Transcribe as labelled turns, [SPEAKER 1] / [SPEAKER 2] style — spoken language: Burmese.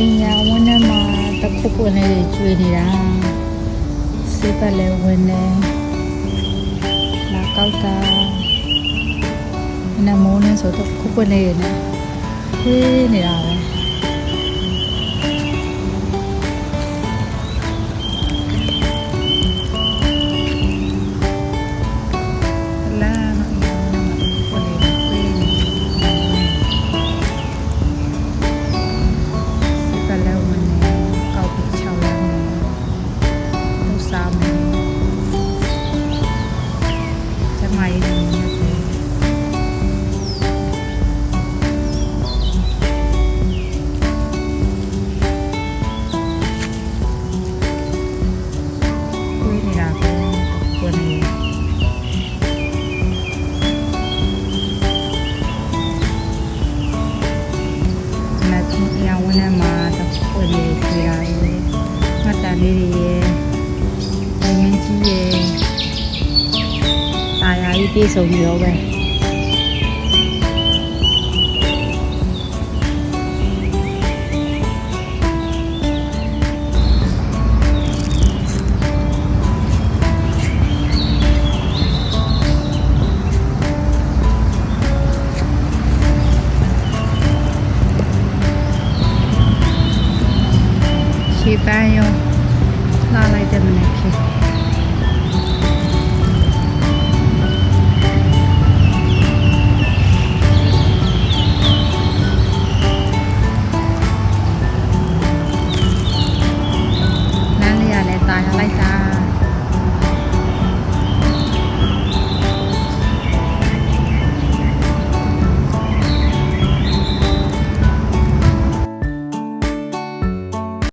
[SPEAKER 1] အိမ်ညာဝင်းထဲမှာတခုပွင့်လေးတွေကျွေးနေတာစေးပတ်လဲဝင်နေလာကောက်တာနမိုးနေဆိုတော့ခုပွင့်လေးတွေနဲ့ခွေးနေတာပဲ စားမယ်ကျမရေးနေနေတယ်ကိုယ်နေတာကိုကိုနေလက်ချင်ရဝင်နေမှာ chi sầu nhiều về Chibayo, la lai de.